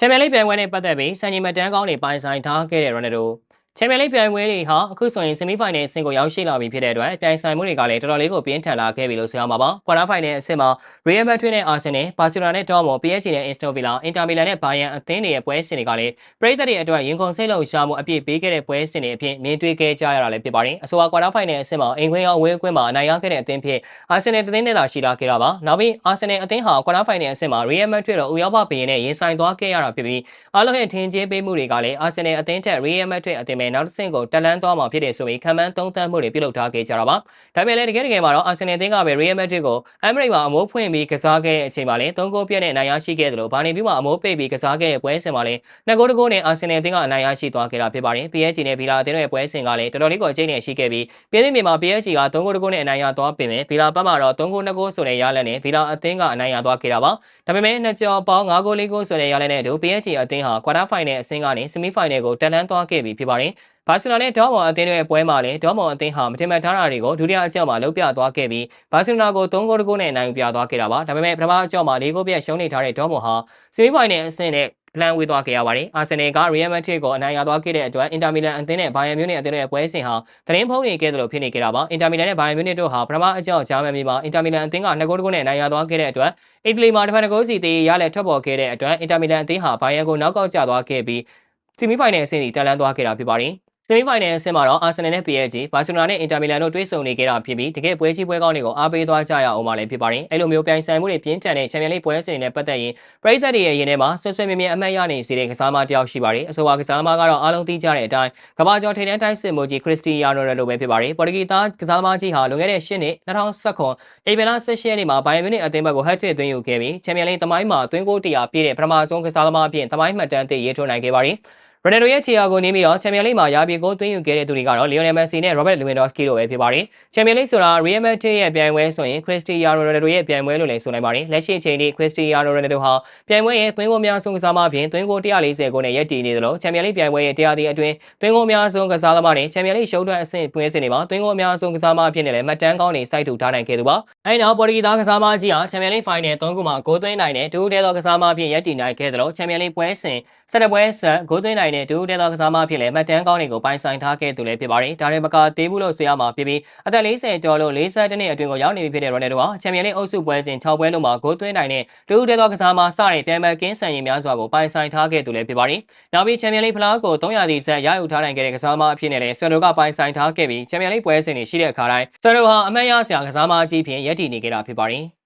ချန်ပီယံလိပြိုင်ပွဲနဲ့ပတ်သက်ပြီးစံချိန်မတန်းကောင်းတွေပိုင်ဆိုင်ထားခဲ့တဲ့ရိုနယ်ဒို ချန်ပီယံလိပြိုင်ပွဲတွေဟာအခုဆိုရင်ဆီမီဖိုင်နယ်အဆင့်ကိုရောက်ရှိလာပြီဖြစ်တဲ့အတွက်ပြိုင်ဆိုင်မှုတွေကလည်းတော်တော်လေးကိုပြင်းထန်လာခဲ့ပြီလို့ဆိုရမှာပါကွာတာဖိုင်နယ်အဆင့်မှာ Real Madrid နဲ့ Arsenal, Barcelona နဲ့ Dortmund, PSG နဲ့ Aston Villa, Inter Milan နဲ့ Bayern အသင်းတွေရဲ့ပွဲစဉ်တွေကလည်းပရိသတ်တွေအတွက်ရင်ကုန်စိတ်လုံရှားမှုအပြည့်ပေးခဲ့တဲ့ပွဲစဉ်တွေအဖြစ်မြင်တွေ့ခဲ့ကြရတာလည်းဖြစ်ပါတယ်အဆိုပါကွာတာဖိုင်နယ်အဆင့်မှာအိမ်ခွင်းရောအဝေးကွင်းမှာအနိုင်ရခဲ့တဲ့အသင်းဖြစ် Arsenal တသင်းနဲ့သာရှိလာခဲ့တာပါနောက်ပြီး Arsenal အသင်းဟာကွာတာဖိုင်နယ်အဆင့်မှာ Real Madrid တို့ဥရောပဘီရင်နဲ့ရင်ဆိုင်သွားခဲ့ရတာဖြစ်ပြီးအားလုံးရဲ့ထင်ကြီးပေးမှုတွေကလည်း Arsenal အသင်းထက် Real Madrid အသင်းပဲနောက်တစ်ဆင့်ကိုတက်လန်းသွားမှာဖြစ်တယ်ဆိုပြီးခံမှန်းသုံးသပ်မှုတွေပြုလုပ်ထားခဲ့ကြတာပါ။ဒါပေမဲ့လည်းတကယ်တကယ်မှာတော့ Arsenal အသင်းကပဲ Real Madrid ကို Emirates မှာအမိုးဖွင့်ပြီးကစားခဲ့တဲ့အချိန်မှာလည်း၃ဂိုးပြည့်နဲ့နိုင်ရရှိခဲ့တယ်လို့ဘာနေပြီးမှအမိုးပိတ်ပြီးကစားခဲ့တဲ့ပွဲစဉ်မှာလည်းနှစ်ဂိုးတစ်ဂိုးနဲ့ Arsenal အသင်းကအနိုင်ရရှိသွားခဲ့တာဖြစ်ပါတယ်။ PSG နဲ့ Villa အသင်းရဲ့ပွဲစဉ်ကလည်းတော်တော်လေးကိုအကျိတ်နဲ့ရှိခဲ့ပြီးပြည်သူ့မြန်မာ PSG က၃ဂိုးတစ်ဂိုးနဲ့အနိုင်ရသွားပြင်မဲ့ Villa ဘက်မှာတော့၃ဂိုး၂ဂိုးဆိုတဲ့ရလဒ်နဲ့ Villa အသင်းကအနိုင်ရသွားခဲ့တာပါ။ဒါပေမဲ့နှစ်ကြော်ပေါင်း၅ဂိုး၄ဂိုးဆိုတဲ့ရလဒ်နဲ့အတူ PSG အသင်းဟာ quarter final အဆင့်ကနေ semi final ကိုတက်လှမ်းသွားခဲ့ပြီဖြစ်ပါတယ်။ဘာစီလိုနာနဲ့ဒေါ်မော်အသင်းရဲ့ပွဲမှာလည်းဒေါ်မော်အသင်းဟာမတင်မှတ်ထားတာတွေကိုဒုတိယအကြောက်မှာလှုပ်ပြသွားခဲ့ပြီးဘာစီလိုနာကို3ဂိုးတဂိုးနဲ့နိုင်ပြသွားခဲ့တာပါဒါပေမဲ့ပထမအကြောက်မှာ၄ဂိုးပြတ်ရှုံးနေထားတဲ့ဒေါ်မော်ဟာဆီမီဖိုင်နယ်အဆင့်နဲ့လန်ဝေးသွားခဲ့ရပါတယ်။အာဆင်နယ်က Real Madrid ကိုအနိုင်ရသွားခဲ့တဲ့အတွက် Inter Milan အသင်းနဲ့ Bayern Munich အသင်းရဲ့ပွဲစဉ်ဟာသတင်းဖုံးနေခဲ့တယ်လို့ဖြစ်နေကြတာပါ။ Inter Milan နဲ့ Bayern Munich တို့ဟာပထမအကြောက်ဂျာမန်ပြည်မှာ Inter Milan အသင်းက2ဂိုးတဂိုးနဲ့နိုင်ရသွားခဲ့တဲ့အတွက်အီတလီမှာတစ်ဖက်တစ်ဂိုးစီတေးရလက်ထွက်ပေါ်ခဲ့တဲ့အတွက် Inter Milan အသင်းဟာ Bayern ကိုနောက်ကောက်ကျသွားခဲ့ပြီး ဆီမီဖိုင်နယ်အဆင့်ထိတက်လှမ်းသွားခဲ့တာဖြစ်ပါတယ်။ဆီမီဖိုင်နယ်အဆင့်မှာတော့ Arsenal နဲ့ PSG, Barcelona နဲ့ Inter Milan တို့တွေ့ဆုံနေခဲ့တာဖြစ်ပြီးတကယ်ပွဲကြီးပွဲကောင်းတွေကိုအားပေးသွားကြရအောင်ပါလည်းဖြစ်ပါတယ်။အဲ့လိုမျိုးပြိုင်ဆိုင်မှုတွေပြင်းထန်တဲ့ Champions League ပွဲစဉ်တွေနဲ့ပတ်သက်ရင်ပရိသတ်တွေရဲ့ရင်ထဲမှာဆွဆွမြဲမြဲအမှတ်ရနေစေတဲ့ကစားမတစ်ယောက်ရှိပါတယ်။အဆိုပါကစားမကတော့အားလုံးသိကြတဲ့အတိုင်းကမ္ဘာကျော်ထိပ်တန်းတိုင်းစစ်မှုကြီးခရစ္စတီယာနိုရိုနယ်ဒိုပဲဖြစ်ပါတယ်။ပေါ်တူဂီသားကစားမကြီးဟာလွန်ခဲ့တဲ့၈နှစ်2019အေဗယ်လာ16ရက်နေ့မှာဘိုင်ယန်မြူနစ်အသင်းဘက်ကိုဟတ်ထရစ်သွင်းယူခဲ့ပြီး Champions League သမိုင်းမှာသွင်းဂိုး100ပြည့်တဲ့ပထမဆုံးကစားသမားအဖြစ်သမိုင်းမှတ်တမ်းသစ်ရေးထိုးနိုင်ခဲ့ပါတယ်။ ရိုနယ်ဒိုရဲ့ခြေရာကိုနေပြီးတော့ချန်ပီယံလိမှာရာပြည်ကိုသွင်းယူခဲ့တဲ့သူတွေကတော့လီယိုနယ်မက်ဆီနဲ့ရောဘတ်လူဝင်ဒေါ့စကီတို့ပဲဖြစ်ပါတယ်။ချန်ပီယံလိဆိုတာရီယယ်မက်ဒရစ်ရဲ့ပြိုင်ပွဲဆိုရင်ခရစ္စတီယာနိုရိုနယ်ဒိုရဲ့ပြိုင်ပွဲလို့လည်းဆိုနိုင်ပါတယ်။လက်ရှိအချိန်ထိခရစ္စတီယာနိုရိုနယ်ဒိုဟာပြိုင်ပွဲရဲ့သွင်းဂိုးများဆုံးကစားမအပြင်သွင်းဂိုး140ဂိုးနဲ့ရပ်တည်နေသလိုချန်ပီယံလိပြိုင်ပွဲရဲ့တရားသီးအတွင်းသွင်းဂိုးများဆုံးကစားသမားနဲ့ချန်ပီယံလိရှုံးထွက်အဆင့်ပွဲစဉ်တွေမှာသွင်းဂိုးအများဆုံးကစားမအဖြစ်နဲ့လည်းမှတ်တမ်းကောင်းတွေစိုက်ထူထားနိုင်ခဲ့သူပါ။အဲဒီနောက်ပေါ်တူဂီသားကစားမကြီးဟာချန်ပီယံလိဖိုင်နယ်3ခုမှာဂိုးသွင်းနိုင်တဲ့ဒူးတဲသောကစားမအဖြစ်ရပ်တည်နိုင်ခဲ့သလိုချန်ပီယံလိပွဲစဉ်ဆက်တဲ့ပွဲဆက်ဂိုးသွင်းနိုင်တဲ့ဒူးတဲသောကစားမအဖြစ်လည်းမှတ်တမ်းကောင်းတွေကိုပိုင်ဆိုင်ထားခဲ့သူလည်းဖြစ်ပါတယ်။ဒါရင်မကသေးဘူးလို့ဆိုရမှာဖြစ်ပြီးအသက်40ကျော်လို့42နှစ်အတွင်းကိုရောက်နေပြီဖြစ်တဲ့ရိုနယ်ဒိုဟာချန်ပီယံလိအုပ်စုပွဲစဉ်6ပွဲလုံးမှာဂိုးသွင်းနိုင်တဲ့ဒူးတဲသောကစားမစတဲ့ပြန်ပကင်းဆန်ရင်များစွာကိုပိုင်ဆိုင်ထားခဲ့သူလည်းဖြစ်ပါတယ်။နောက်ပြီးချန်ပီယံလိဖလားကို300တီဆက်ရယူထားနိုင်ခဲ့တဲ့ကစားမအဖြစ်နဲ့လည်းဆွန်ဒိုကပိုင်ဆိုင်ထားခဲ့ပြီးချန်ပီယံလိပွဲစဉ်တွေရှိတဲ့အခါတိုင်းဆွန်ဒိုဟာအမှတ်ရစရာကစားမအကြီးဖြင့်ရပ်တည်နေခဲ့တာဖြစ်ပါတယ်။